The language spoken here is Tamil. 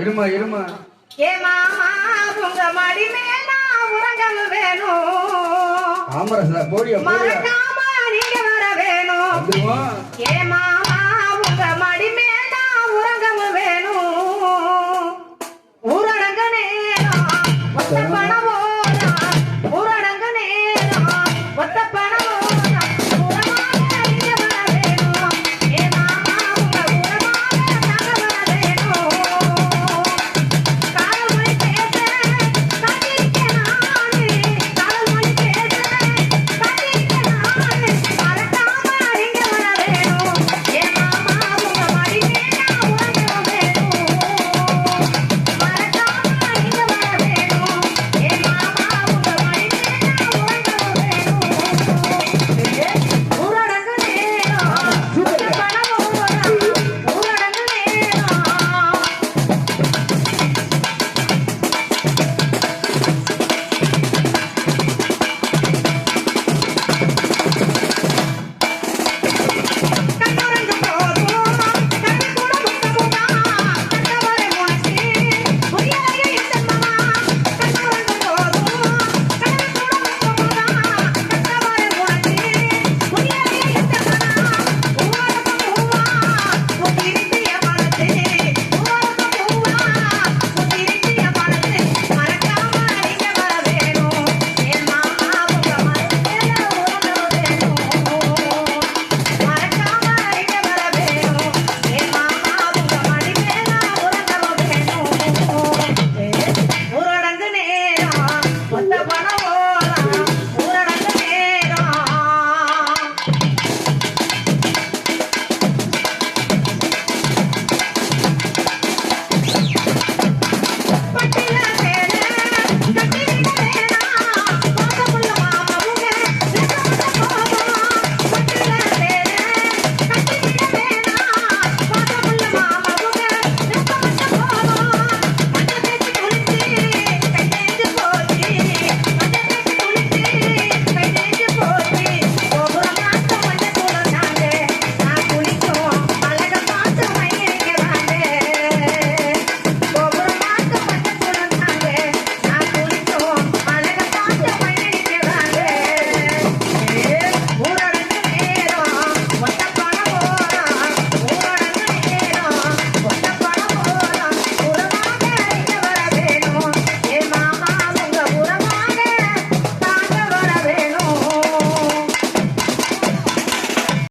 இருமா இருமா. ஏ மாமா உங்க மடி மேல உறங்கல் வேணும். ஆமரசா போடியா போடியா மறக்காம நீங்க வர வேணும். ஏ மாமா உங்க மடி மேல உறங்கல் வேணும் ஊரடங்கு நேரம்